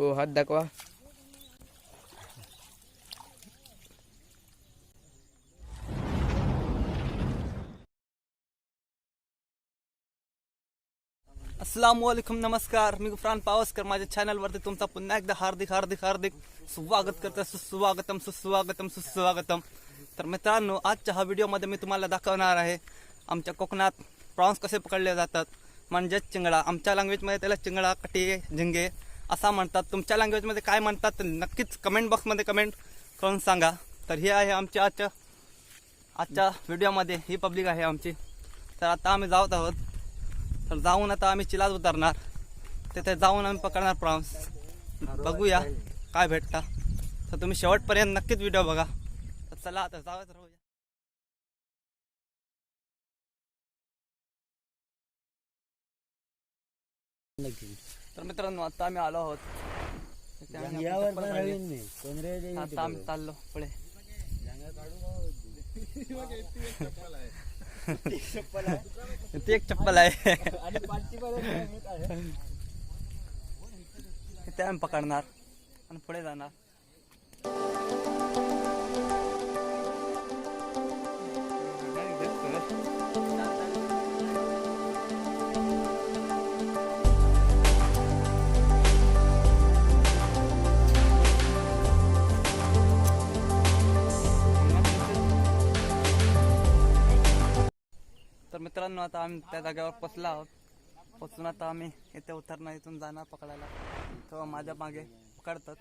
हो हात दाखवा अस्सलाम वालेकुम नमस्कार मी गुफरान पावसकर. माझ्या चॅनलवरती तुमचा पुन्हा एकदा हार्दिक हार्दिक हार्दिक स्वागत करतो सुस्वागतम सुस्वागतम सुस्वागतम. तर मित्रांनो आजच्या हा व्हिडिओमध्ये मी तुम्हाला दाखवणार आहे आमच्या कोकणात प्रॉन्स कसे पकडले जातात. म्हणजेच चिंगडा आमच्या लँग्वेजमध्ये त्याला चिंगडा कटी झिंगे असा म्हणतात. तुमच्या लँग्वेजमध्ये काय म्हणतात नक्कीच कमेंट बॉक्समध्ये कमेंट करून सांगा. तर हे आहे आमच्या आजच्या आजच्या व्हिडिओमध्ये ही पब्लिक आहे आमची. तर आता आम्ही जात आहोत. तर जाऊन आता आम्ही चिलात उतरणार. तिथे जाऊन आम्ही पकडणार प्रॉन्स. बघूया काय भेटता. तर तुम्ही शेवटपर्यंत नक्कीच व्हिडिओ बघा. तर चला आता जावत राहूया तर मित्रांनो आता आम्ही आलो आहोत. यावर पण आता आम्ही चाललो पुढे. ती एक चप्पल आहे. इथे आम्ही पकडणार आणि पुढे जाणार. मित्रांनो आता आम्ही त्या जागेवर पोचलो आहोत. पोचून आता आम्ही इथे उतरणार इथून जाणार पकडायला. तेव्हा माझ्या मागे पकडतात.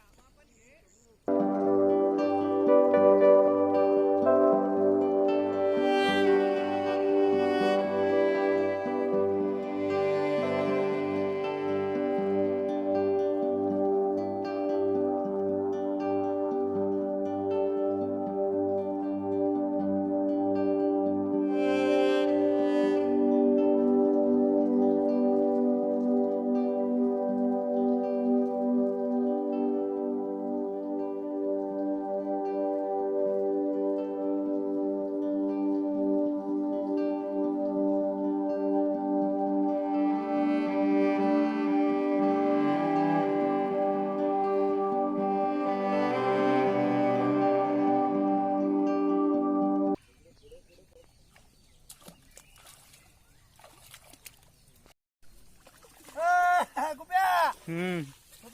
हम्म.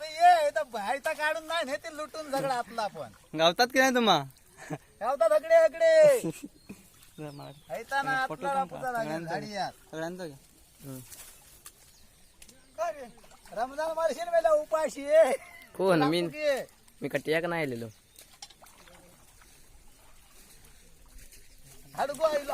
ये इथं बाहेरचा काढून नाही हे ते लुटून सगळं आपलं आपण. गावतात की नाही तुम्हा? गावता सगळे इकडे जरा मला हैता ना फोटो आपल्याला पण पुजा काढ. लागेल सगळ्यांचा गाडी यात. सगळ्यांचं घ्या काय रे? रमजान मारशील वेळेला उपाशी ये कोण? मी लाकूड. मी कटियाक नाही आलेलो. हडकू आईलो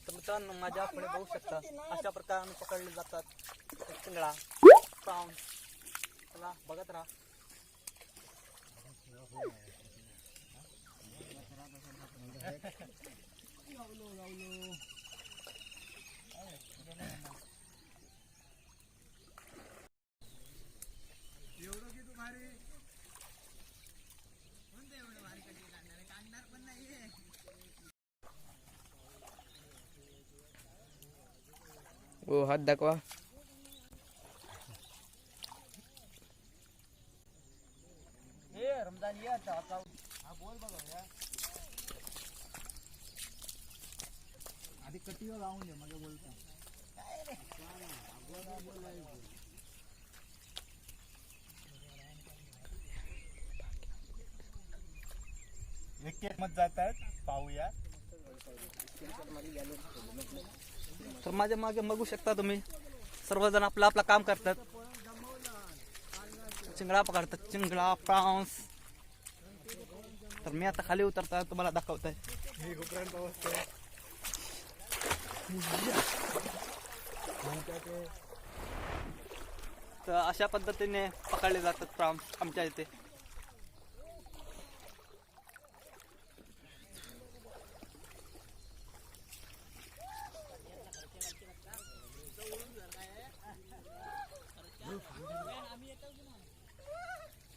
तर मित्रांनो माझ्या आपण बघू शकता अशा प्रकाराने पकडले जातात. चिंगळा प्राऊन चला बघत राहा हो हात दाखवा ए रमजान ये आता आता. हा बोल बघा या आधी कटीवर लावून दे मग बोलता हात दाखवा एक एक मत जात आहेत पाहूया. तर माझ्या मागे बघू शकता तुम्ही. सर्वजण आपलं आपलं काम करतात. चिंगडा पकडतात. चिंगडा प्रान्स तर मी आता खाली उतरता तुम्हाला दाखवत आहे तर अशा पद्धतीने पकडले जातात प्रान्स आमच्या इथे.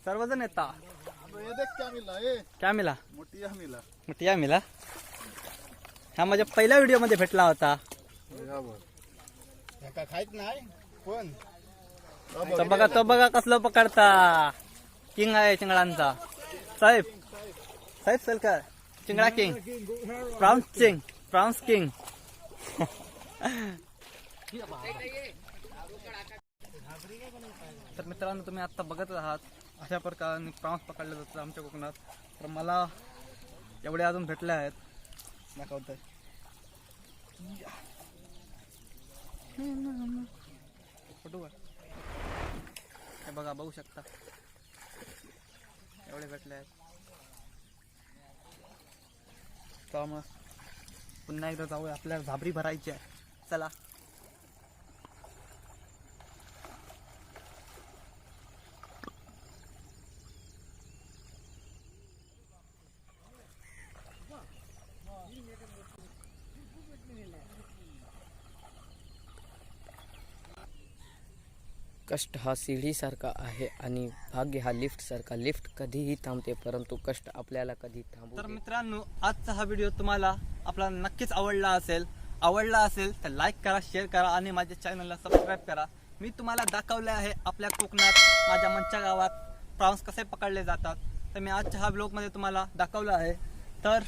सर्वजण येतात ये देख क्या मिला ए काय मिला? मोटिया मिला. मग या मिला? हा माझ्या पहिल्या व्हिडिओमध्ये भेटला होता. नाही? कोण? तो बघा तो बघा कसलं पकडता. किंग आहे चिंगळांचा. साहेब. साहेब सलकर चिंगळा king. Prawns king. Prawns king. तर मित्रांनो तुम्ही आत्ता बघत आहात. अशा प्रकारे प्रवास पकडले जातो आमच्या कोकणात. तर मला एवढे अजून भेटले आहेत. दाखवत फोटो हे बघा बघू शकता. एवढे भेटले आहेत. तर मग पुन्हा एकदा जाऊया. आपल्याला झाबरी भरायची आहे. चला. कष्ट हा सीढीसारखा आहे आणि भाग्य हा लिफ्ट सारखा लिफ्ट कधीही थांबते परंतु कष्ट आपल्याला कधी थांबू तर मित्रांनो आजचा हा व्हिडिओ तुम्हाला आपला नक्कीच आवडला असेल. आवडला असेल तर लाईक करा शेअर करा आणि माझ्या चॅनलला सबस्क्राईब करा. मी तुम्हाला दाखवले आहे आपल्या कोकणात माझ्या मंच्या गावात. प्रॉन्स कसे पकडले जातात तर मी आजच्या हा ब्लॉगमध्ये तुम्हाला दाखवलं आहे. तर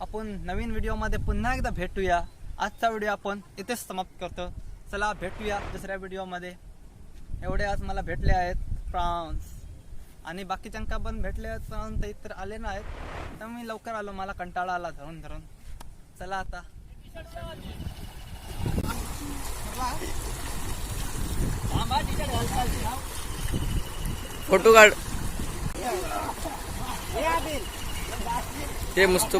आपण नवीन व्हिडिओमध्ये पुन्हा एकदा भेटूया. आजचा व्हिडिओ आपण इथेच समाप्त करतो. चला भेटूया दुसऱ्या व्हिडिओमध्ये एवढे आज मला भेटले आहेत प्रॉन्स आणि बाकीच्यांका पण भेटले आहेत पण ते तर आले नाहीत. तर मी लवकर आलो मला कंटाळा आला धरून धरून. चला आता. फोटो काढ. ते मस्त.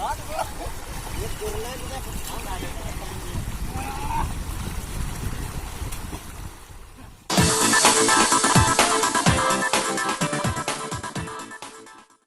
啊，怎么了？你滚来，你再不长大的。